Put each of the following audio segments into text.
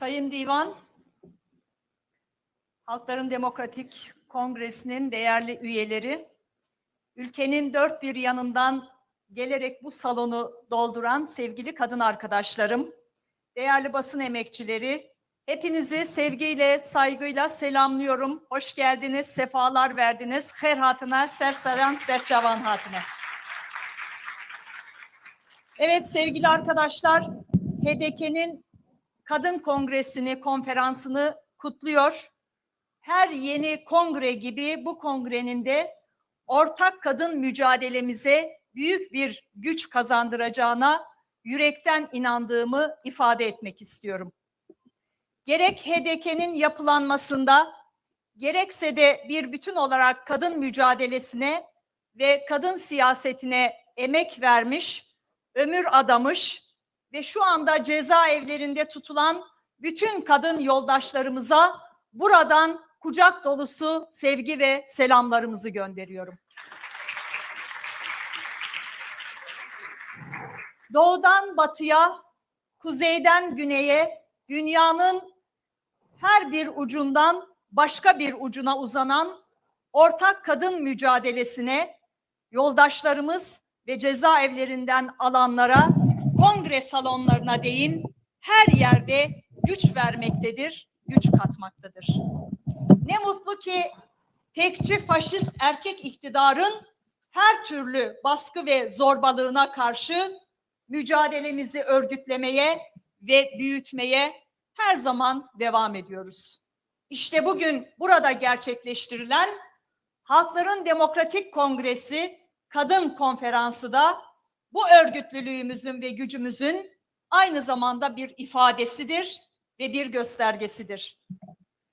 Sayın Divan, Halkların Demokratik Kongresi'nin değerli üyeleri, ülkenin dört bir yanından gelerek bu salonu dolduran sevgili kadın arkadaşlarım, değerli basın emekçileri, hepinizi sevgiyle, saygıyla selamlıyorum. Hoş geldiniz, sefalar verdiniz. Her hatına, sersaran, serçavan hatına. Evet sevgili arkadaşlar, HDK'nin Kadın Kongresi'ni, konferansını kutluyor. Her yeni kongre gibi bu kongrenin de ortak kadın mücadelemize büyük bir güç kazandıracağına yürekten inandığımı ifade etmek istiyorum. Gerek HDK'nin yapılanmasında, gerekse de bir bütün olarak kadın mücadelesine ve kadın siyasetine emek vermiş, ömür adamış ve şu anda cezaevlerinde tutulan bütün kadın yoldaşlarımıza buradan kucak dolusu sevgi ve selamlarımızı gönderiyorum. Doğudan batıya, kuzeyden güneye, dünyanın her bir ucundan başka bir ucuna uzanan ortak kadın mücadelesine yoldaşlarımız ve cezaevlerinden alanlara, kongre salonlarına değin her yerde güç vermektedir, güç katmaktadır. Ne mutlu ki tekçi faşist erkek iktidarın her türlü baskı ve zorbalığına karşı mücadelemizi örgütlemeye ve büyütmeye her zaman devam ediyoruz. İşte bugün burada gerçekleştirilen Halkların Demokratik Kongresi Kadın Konferansı da bu örgütlülüğümüzün ve gücümüzün aynı zamanda bir ifadesidir ve bir göstergesidir.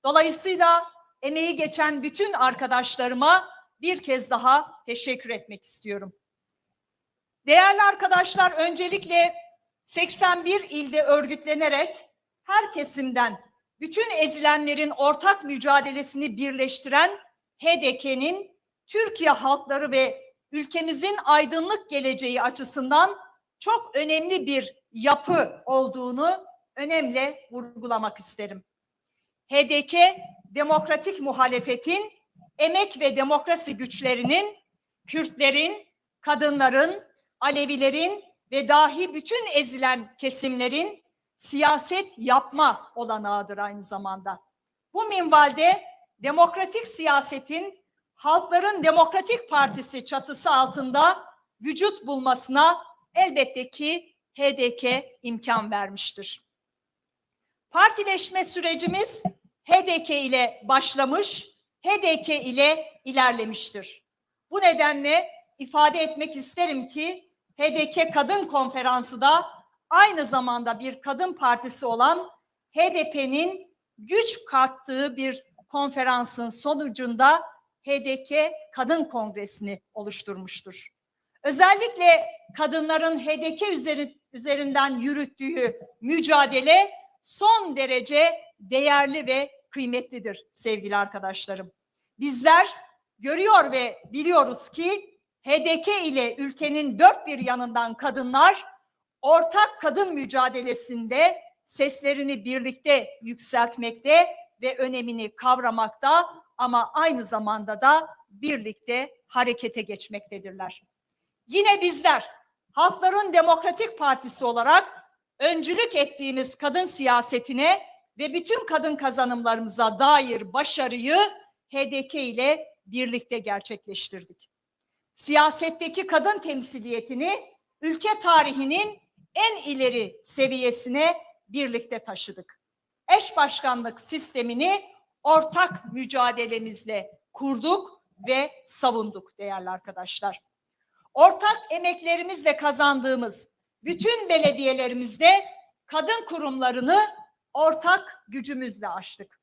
Dolayısıyla emeği geçen bütün arkadaşlarıma bir kez daha teşekkür etmek istiyorum. Değerli arkadaşlar öncelikle 81 ilde örgütlenerek her kesimden bütün ezilenlerin ortak mücadelesini birleştiren HDK'nin Türkiye halkları ve ülkemizin aydınlık geleceği açısından çok önemli bir yapı olduğunu önemli vurgulamak isterim. HDK demokratik muhalefetin emek ve demokrasi güçlerinin Kürtlerin, kadınların, Alevilerin ve dahi bütün ezilen kesimlerin siyaset yapma olanağıdır aynı zamanda. Bu minvalde demokratik siyasetin Halkların Demokratik Partisi çatısı altında vücut bulmasına elbette ki HDK imkan vermiştir. Partileşme sürecimiz HDK ile başlamış, HDK ile ilerlemiştir. Bu nedenle ifade etmek isterim ki HDK Kadın Konferansı da aynı zamanda bir kadın partisi olan HDP'nin güç kattığı bir konferansın sonucunda HDK Kadın Kongresi'ni oluşturmuştur. Özellikle kadınların HDK üzeri, üzerinden yürüttüğü mücadele son derece değerli ve kıymetlidir sevgili arkadaşlarım. Bizler görüyor ve biliyoruz ki HDK ile ülkenin dört bir yanından kadınlar ortak kadın mücadelesinde seslerini birlikte yükseltmekte ve önemini kavramakta ama aynı zamanda da birlikte harekete geçmektedirler. Yine bizler Halkların Demokratik Partisi olarak öncülük ettiğimiz kadın siyasetine ve bütün kadın kazanımlarımıza dair başarıyı HDK ile birlikte gerçekleştirdik. Siyasetteki kadın temsiliyetini ülke tarihinin en ileri seviyesine birlikte taşıdık. Eş başkanlık sistemini ortak mücadelemizle kurduk ve savunduk değerli arkadaşlar. Ortak emeklerimizle kazandığımız bütün belediyelerimizde kadın kurumlarını ortak gücümüzle açtık.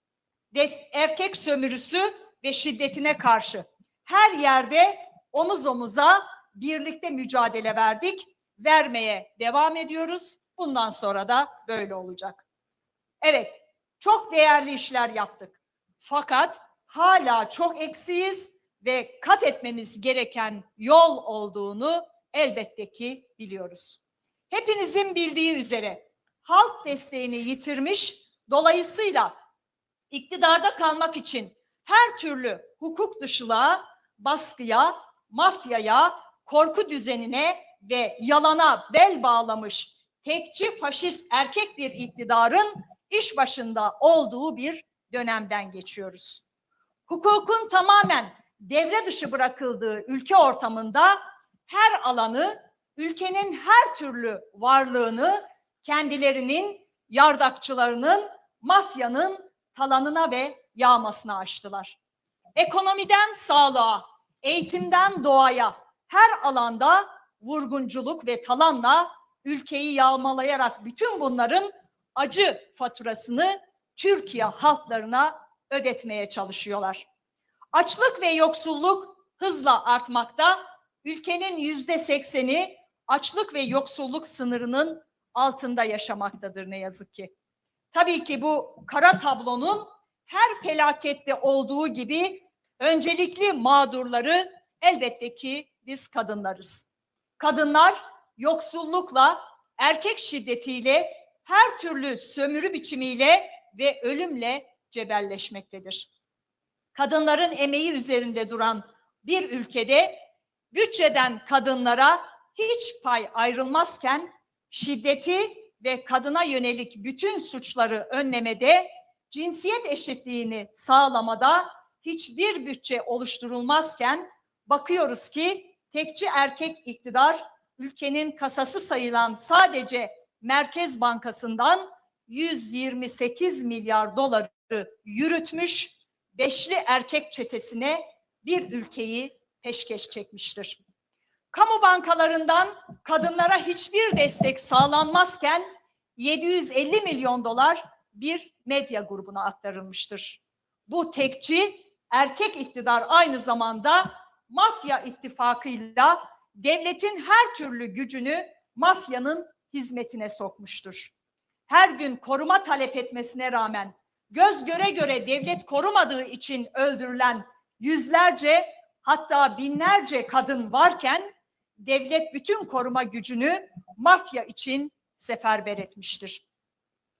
Erkek sömürüsü ve şiddetine karşı her yerde omuz omuza birlikte mücadele verdik, vermeye devam ediyoruz. Bundan sonra da böyle olacak. Evet, çok değerli işler yaptık. Fakat hala çok eksiyiz ve kat etmemiz gereken yol olduğunu elbette ki biliyoruz. Hepinizin bildiği üzere halk desteğini yitirmiş, Dolayısıyla iktidarda kalmak için her türlü hukuk dışılığa, baskıya, mafyaya, korku düzenine ve yalana bel bağlamış tekçi faşist erkek bir iktidarın iş başında olduğu bir dönemden geçiyoruz. Hukukun tamamen devre dışı bırakıldığı ülke ortamında her alanı, ülkenin her türlü varlığını kendilerinin, yardakçılarının, mafyanın talanına ve yağmasına açtılar. Ekonomiden sağlığa, eğitimden doğaya her alanda vurgunculuk ve talanla ülkeyi yağmalayarak bütün bunların acı faturasını Türkiye halklarına ödetmeye çalışıyorlar. Açlık ve yoksulluk hızla artmakta. Ülkenin yüzde sekseni açlık ve yoksulluk sınırının altında yaşamaktadır ne yazık ki. Tabii ki bu kara tablonun her felakette olduğu gibi öncelikli mağdurları elbette ki biz kadınlarız. Kadınlar yoksullukla, erkek şiddetiyle, her türlü sömürü biçimiyle ve ölümle cebelleşmektedir. Kadınların emeği üzerinde duran bir ülkede bütçeden kadınlara hiç pay ayrılmazken şiddeti ve kadına yönelik bütün suçları önlemede, cinsiyet eşitliğini sağlamada hiçbir bütçe oluşturulmazken bakıyoruz ki tekçi erkek iktidar ülkenin kasası sayılan sadece Merkez Bankası'ndan 128 milyar doları yürütmüş, beşli erkek çetesine bir ülkeyi peşkeş çekmiştir. Kamu bankalarından kadınlara hiçbir destek sağlanmazken 750 milyon dolar bir medya grubuna aktarılmıştır. Bu tekçi erkek iktidar aynı zamanda mafya ittifakıyla devletin her türlü gücünü mafyanın hizmetine sokmuştur. Her gün koruma talep etmesine rağmen göz göre göre devlet korumadığı için öldürülen yüzlerce hatta binlerce kadın varken devlet bütün koruma gücünü mafya için seferber etmiştir.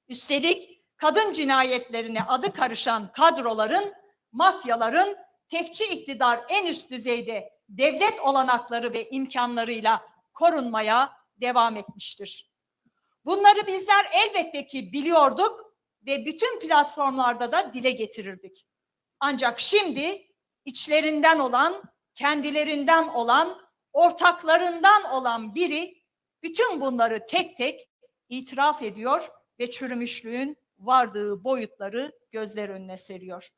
Üstelik kadın cinayetlerine adı karışan kadroların, mafyaların tekçi iktidar en üst düzeyde devlet olanakları ve imkanlarıyla korunmaya devam etmiştir. Bunları bizler elbette ki biliyorduk ve bütün platformlarda da dile getirirdik. Ancak şimdi içlerinden olan, kendilerinden olan, ortaklarından olan biri bütün bunları tek tek itiraf ediyor ve çürümüşlüğün vardığı boyutları gözler önüne seriyor.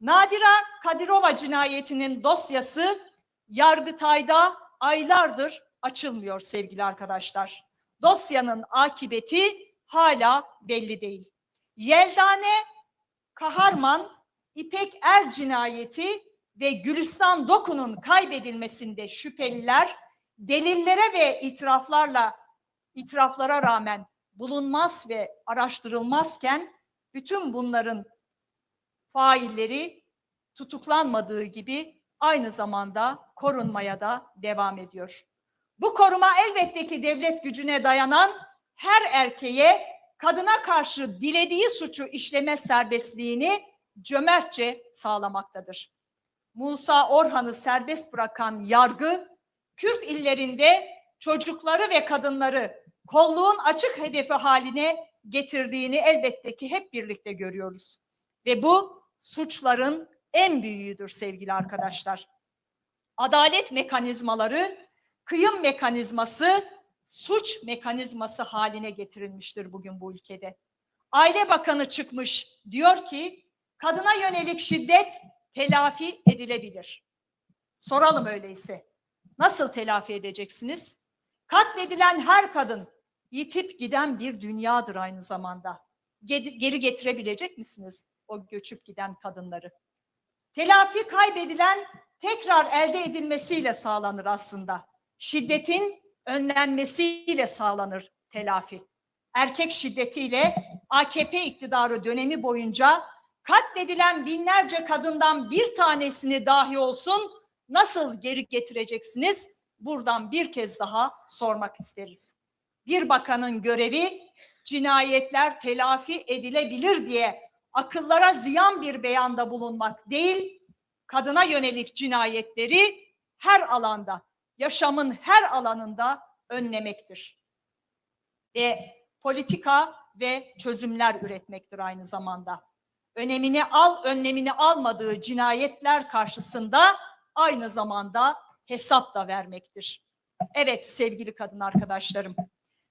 Nadira Kadirova cinayetinin dosyası Yargıtay'da aylardır açılmıyor sevgili arkadaşlar. Dosyanın akıbeti hala belli değil. Yeldane Kaharman, İpek Er cinayeti ve Gülistan Doku'nun kaybedilmesinde şüpheliler delillere ve itiraflarla itiraflara rağmen bulunmaz ve araştırılmazken bütün bunların failleri tutuklanmadığı gibi aynı zamanda korunmaya da devam ediyor. Bu koruma elbette ki devlet gücüne dayanan her erkeğe kadına karşı dilediği suçu işleme serbestliğini cömertçe sağlamaktadır. Musa Orhan'ı serbest bırakan yargı, Kürt illerinde çocukları ve kadınları kolluğun açık hedefi haline getirdiğini elbette ki hep birlikte görüyoruz. Ve bu suçların en büyüğüdür sevgili arkadaşlar. Adalet mekanizmaları, kıyım mekanizması, suç mekanizması haline getirilmiştir bugün bu ülkede. Aile Bakanı çıkmış diyor ki kadına yönelik şiddet telafi edilebilir. Soralım öyleyse. Nasıl telafi edeceksiniz? Katledilen her kadın yitip giden bir dünyadır aynı zamanda. Geri getirebilecek misiniz o göçüp giden kadınları? Telafi kaybedilen tekrar elde edilmesiyle sağlanır aslında. Şiddetin önlenmesiyle sağlanır telafi. Erkek şiddetiyle AKP iktidarı dönemi boyunca katledilen binlerce kadından bir tanesini dahi olsun nasıl geri getireceksiniz? Buradan bir kez daha sormak isteriz. Bir bakanın görevi cinayetler telafi edilebilir diye akıllara ziyan bir beyanda bulunmak değil, kadına yönelik cinayetleri her alanda, yaşamın her alanında önlemektir. Ve politika ve çözümler üretmektir aynı zamanda. Önemini al, önlemini almadığı cinayetler karşısında aynı zamanda hesap da vermektir. Evet sevgili kadın arkadaşlarım,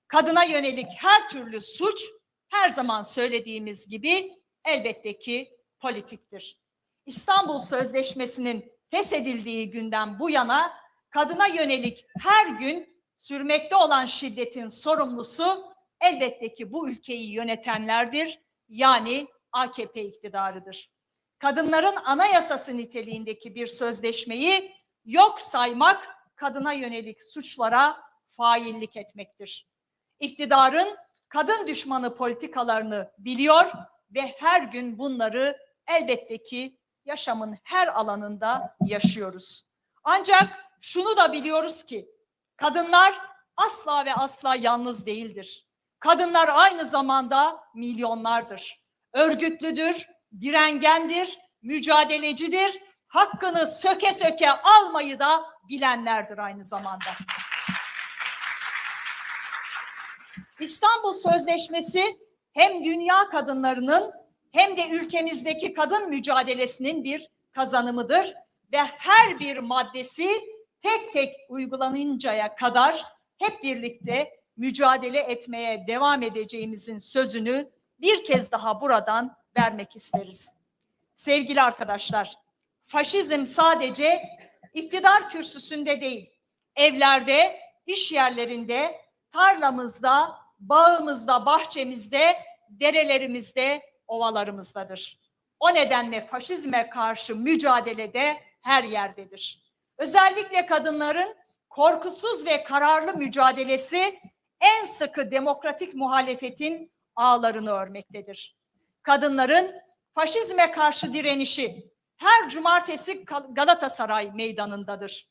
kadına yönelik her türlü suç her zaman söylediğimiz gibi elbette ki politiktir. İstanbul Sözleşmesi'nin feshedildiği günden bu yana kadına yönelik her gün sürmekte olan şiddetin sorumlusu elbette ki bu ülkeyi yönetenlerdir. Yani AKP iktidarıdır. Kadınların anayasası niteliğindeki bir sözleşmeyi yok saymak kadına yönelik suçlara faillik etmektir. İktidarın kadın düşmanı politikalarını biliyor ve her gün bunları elbette ki yaşamın her alanında yaşıyoruz. Ancak şunu da biliyoruz ki kadınlar asla ve asla yalnız değildir. Kadınlar aynı zamanda milyonlardır. Örgütlüdür, direngendir, mücadelecidir. Hakkını söke söke almayı da bilenlerdir aynı zamanda. İstanbul Sözleşmesi hem dünya kadınlarının hem de ülkemizdeki kadın mücadelesinin bir kazanımıdır ve her bir maddesi tek tek uygulanıncaya kadar hep birlikte mücadele etmeye devam edeceğimizin sözünü bir kez daha buradan vermek isteriz. Sevgili arkadaşlar, faşizm sadece iktidar kürsüsünde değil, evlerde, iş yerlerinde, tarlamızda, bağımızda, bahçemizde, derelerimizde, ovalarımızdadır. O nedenle faşizme karşı mücadelede her yerdedir. Özellikle kadınların korkusuz ve kararlı mücadelesi en sıkı demokratik muhalefetin ağlarını örmektedir. Kadınların faşizme karşı direnişi her cumartesi Galatasaray meydanındadır.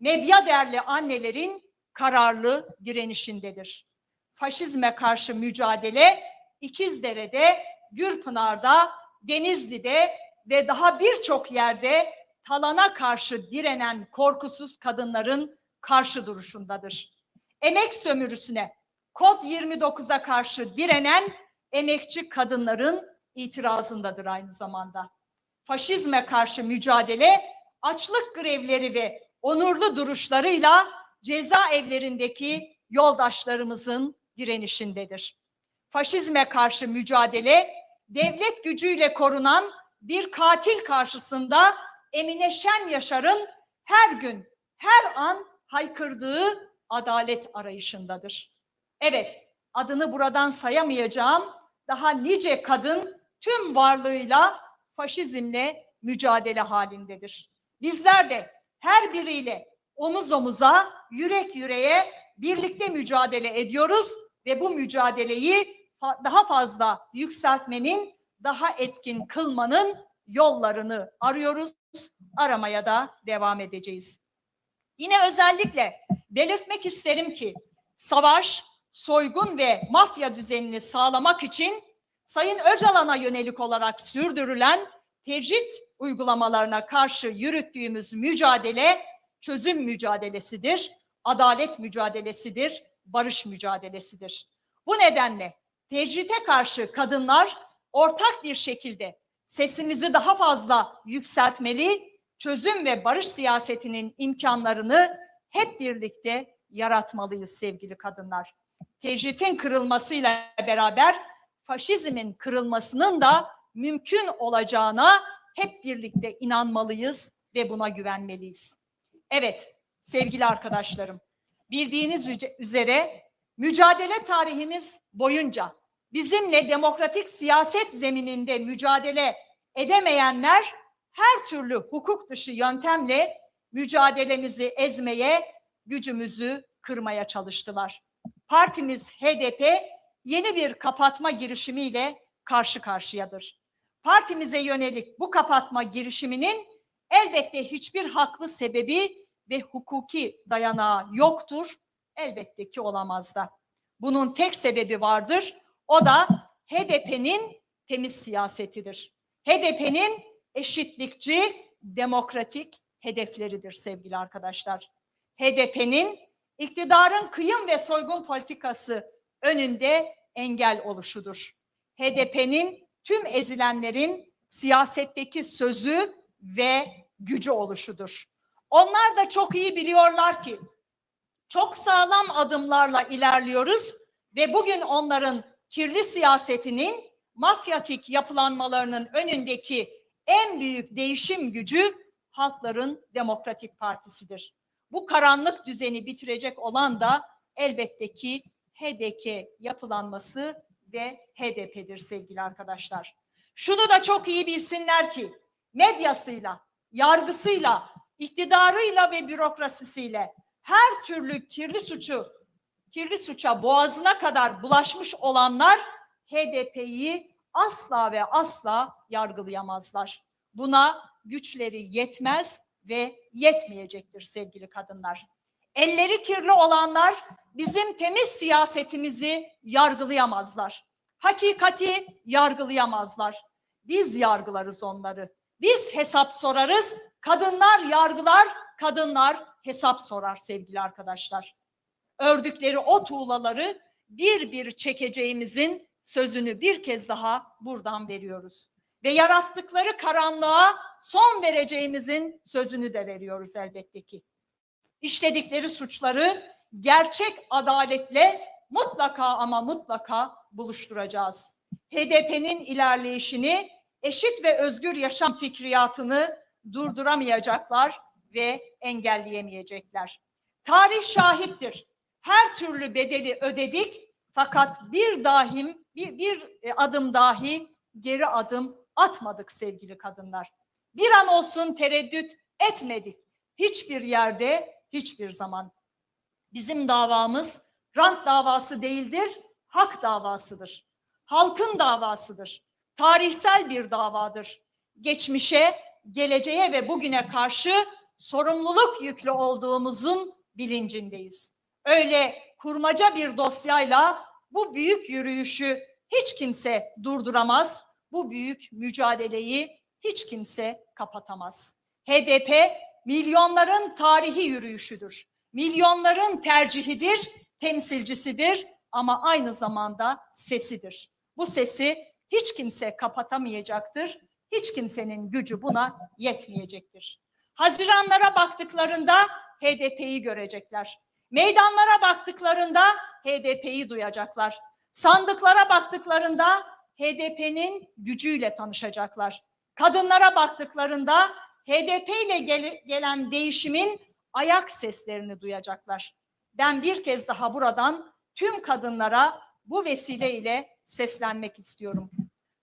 Medya değerli annelerin kararlı direnişindedir. Faşizme karşı mücadele İkizdere'de, Gürpınar'da, Denizli'de ve daha birçok yerde talana karşı direnen korkusuz kadınların karşı duruşundadır. Emek sömürüsüne, Kod 29'a karşı direnen emekçi kadınların itirazındadır aynı zamanda. Faşizme karşı mücadele, açlık grevleri ve onurlu duruşlarıyla cezaevlerindeki yoldaşlarımızın direnişindedir. Faşizme karşı mücadele, devlet gücüyle korunan bir katil karşısında Emine Şen Yaşar'ın her gün, her an haykırdığı adalet arayışındadır. Evet, adını buradan sayamayacağım daha nice kadın tüm varlığıyla faşizmle mücadele halindedir. Bizler de her biriyle omuz omuza, yürek yüreğe birlikte mücadele ediyoruz ve bu mücadeleyi daha fazla yükseltmenin, daha etkin kılmanın yollarını arıyoruz, aramaya da devam edeceğiz. Yine özellikle belirtmek isterim ki savaş, soygun ve mafya düzenini sağlamak için Sayın Öcalan'a yönelik olarak sürdürülen tecrit uygulamalarına karşı yürüttüğümüz mücadele çözüm mücadelesidir, adalet mücadelesidir, barış mücadelesidir. Bu nedenle tecrite karşı kadınlar ortak bir şekilde sesimizi daha fazla yükseltmeli, çözüm ve barış siyasetinin imkanlarını hep birlikte yaratmalıyız sevgili kadınlar. Tecritin kırılmasıyla beraber faşizmin kırılmasının da mümkün olacağına hep birlikte inanmalıyız ve buna güvenmeliyiz. Evet sevgili arkadaşlarım, bildiğiniz üzere mücadele tarihimiz boyunca bizimle demokratik siyaset zemininde mücadele edemeyenler her türlü hukuk dışı yöntemle mücadelemizi ezmeye, gücümüzü kırmaya çalıştılar. Partimiz HDP yeni bir kapatma girişimiyle karşı karşıyadır. Partimize yönelik bu kapatma girişiminin elbette hiçbir haklı sebebi ve hukuki dayanağı yoktur. Elbette ki olamaz da. Bunun tek sebebi vardır. O da HDP'nin temiz siyasetidir. HDP'nin eşitlikçi, demokratik hedefleridir sevgili arkadaşlar. HDP'nin iktidarın kıyım ve soygun politikası önünde engel oluşudur. HDP'nin tüm ezilenlerin siyasetteki sözü ve gücü oluşudur. Onlar da çok iyi biliyorlar ki çok sağlam adımlarla ilerliyoruz ve bugün onların kirli siyasetinin mafyatik yapılanmalarının önündeki en büyük değişim gücü Halkların Demokratik Partisi'dir. Bu karanlık düzeni bitirecek olan da elbette ki HDP yapılanması ve HDP'dir sevgili arkadaşlar. Şunu da çok iyi bilsinler ki medyasıyla, yargısıyla, iktidarıyla ve bürokrasisiyle her türlü kirli suçu, kirli suça boğazına kadar bulaşmış olanlar HDP'yi asla ve asla yargılayamazlar. Buna güçleri yetmez ve yetmeyecektir sevgili kadınlar. Elleri kirli olanlar bizim temiz siyasetimizi yargılayamazlar. Hakikati yargılayamazlar. Biz yargılarız onları. Biz hesap sorarız. Kadınlar yargılar, kadınlar hesap sorar sevgili arkadaşlar. Ördükleri o tuğlaları bir bir çekeceğimizin sözünü bir kez daha buradan veriyoruz. Ve yarattıkları karanlığa son vereceğimizin sözünü de veriyoruz elbette ki. İşledikleri suçları gerçek adaletle mutlaka ama mutlaka buluşturacağız. HDP'nin ilerleyişini, eşit ve özgür yaşam fikriyatını durduramayacaklar ve engelleyemeyecekler. Tarih şahittir. Her türlü bedeli ödedik fakat bir dahim bir, bir adım dahi geri adım atmadık sevgili kadınlar. Bir an olsun tereddüt etmedik. Hiçbir yerde, hiçbir zaman. Bizim davamız rant davası değildir, hak davasıdır. Halkın davasıdır. Tarihsel bir davadır. Geçmişe, geleceğe ve bugüne karşı sorumluluk yüklü olduğumuzun bilincindeyiz. Öyle kurmaca bir dosyayla bu büyük yürüyüşü hiç kimse durduramaz. Bu büyük mücadeleyi hiç kimse kapatamaz. HDP milyonların tarihi yürüyüşüdür. Milyonların tercihidir, temsilcisidir ama aynı zamanda sesidir. Bu sesi hiç kimse kapatamayacaktır. Hiç kimsenin gücü buna yetmeyecektir. Haziranlara baktıklarında HDP'yi görecekler. Meydanlara baktıklarında HDP'yi duyacaklar. Sandıklara baktıklarında HDP'nin gücüyle tanışacaklar. Kadınlara baktıklarında HDP ile gel- gelen değişimin ayak seslerini duyacaklar. Ben bir kez daha buradan tüm kadınlara bu vesileyle seslenmek istiyorum.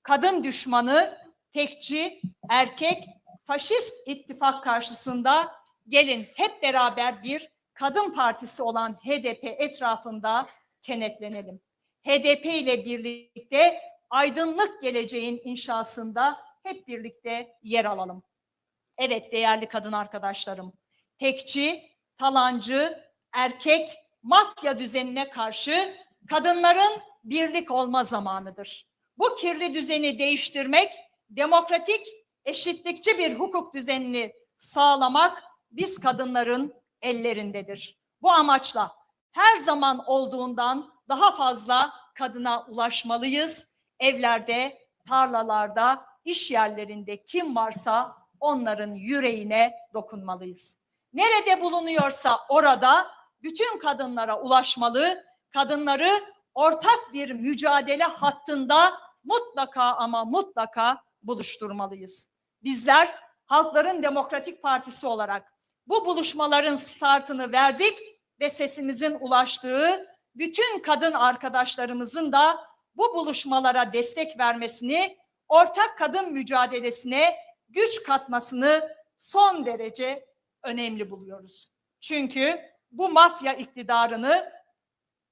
Kadın düşmanı, tekçi, erkek, faşist ittifak karşısında gelin hep beraber bir kadın partisi olan HDP etrafında kenetlenelim. HDP ile birlikte aydınlık geleceğin inşasında hep birlikte yer alalım. Evet değerli kadın arkadaşlarım, tekçi, talancı, erkek, mafya düzenine karşı kadınların birlik olma zamanıdır. Bu kirli düzeni değiştirmek, demokratik, eşitlikçi bir hukuk düzenini sağlamak biz kadınların ellerindedir. Bu amaçla her zaman olduğundan daha fazla kadına ulaşmalıyız. Evlerde, tarlalarda, iş yerlerinde kim varsa onların yüreğine dokunmalıyız. Nerede bulunuyorsa orada bütün kadınlara ulaşmalı, kadınları ortak bir mücadele hattında mutlaka ama mutlaka buluşturmalıyız. Bizler Halkların Demokratik Partisi olarak bu buluşmaların startını verdik ve sesimizin ulaştığı bütün kadın arkadaşlarımızın da bu buluşmalara destek vermesini, ortak kadın mücadelesine güç katmasını son derece önemli buluyoruz. Çünkü bu mafya iktidarını,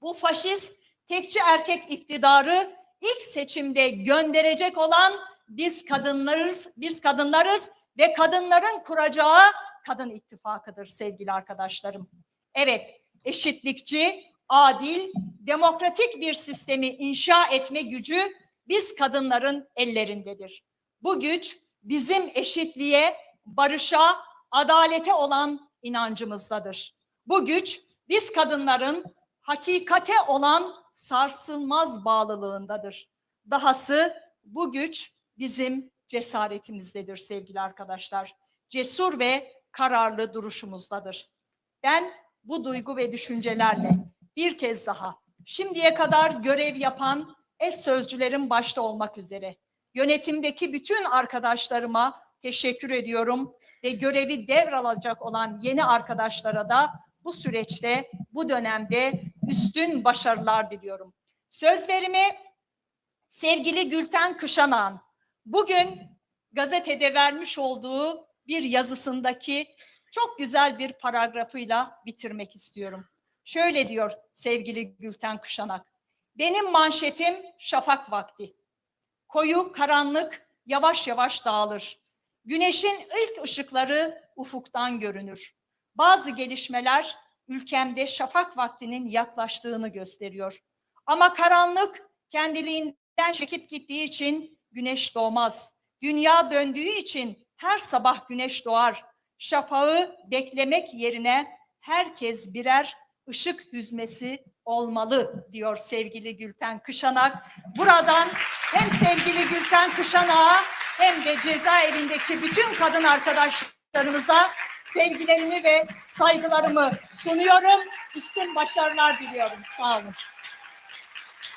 bu faşist tekçi erkek iktidarı ilk seçimde gönderecek olan biz kadınlarız, biz kadınlarız ve kadınların kuracağı kadın ittifakıdır sevgili arkadaşlarım. Evet, eşitlikçi, adil, demokratik bir sistemi inşa etme gücü biz kadınların ellerindedir. Bu güç bizim eşitliğe, barışa, adalete olan inancımızdadır. Bu güç biz kadınların hakikate olan sarsılmaz bağlılığındadır. Dahası bu güç bizim cesaretimizdedir sevgili arkadaşlar. Cesur ve kararlı duruşumuzdadır. Ben bu duygu ve düşüncelerle bir kez daha şimdiye kadar görev yapan eş sözcülerin başta olmak üzere yönetimdeki bütün arkadaşlarıma teşekkür ediyorum ve görevi devralacak olan yeni arkadaşlara da bu süreçte, bu dönemde üstün başarılar diliyorum. Sözlerimi sevgili Gülten Kışanan bugün gazetede vermiş olduğu bir yazısındaki çok güzel bir paragrafıyla bitirmek istiyorum. Şöyle diyor sevgili Gülten Kışanak. Benim manşetim şafak vakti. Koyu karanlık yavaş yavaş dağılır. Güneşin ilk ışıkları ufuktan görünür. Bazı gelişmeler ülkemde şafak vaktinin yaklaştığını gösteriyor. Ama karanlık kendiliğinden çekip gittiği için güneş doğmaz. Dünya döndüğü için her sabah güneş doğar. Şafağı beklemek yerine herkes birer ışık hüzmesi olmalı diyor sevgili Gülten Kışanak. Buradan hem sevgili Gülten Kışanak'a hem de cezaevindeki bütün kadın arkadaşlarımıza sevgilerimi ve saygılarımı sunuyorum. Üstün başarılar diliyorum. Sağ olun.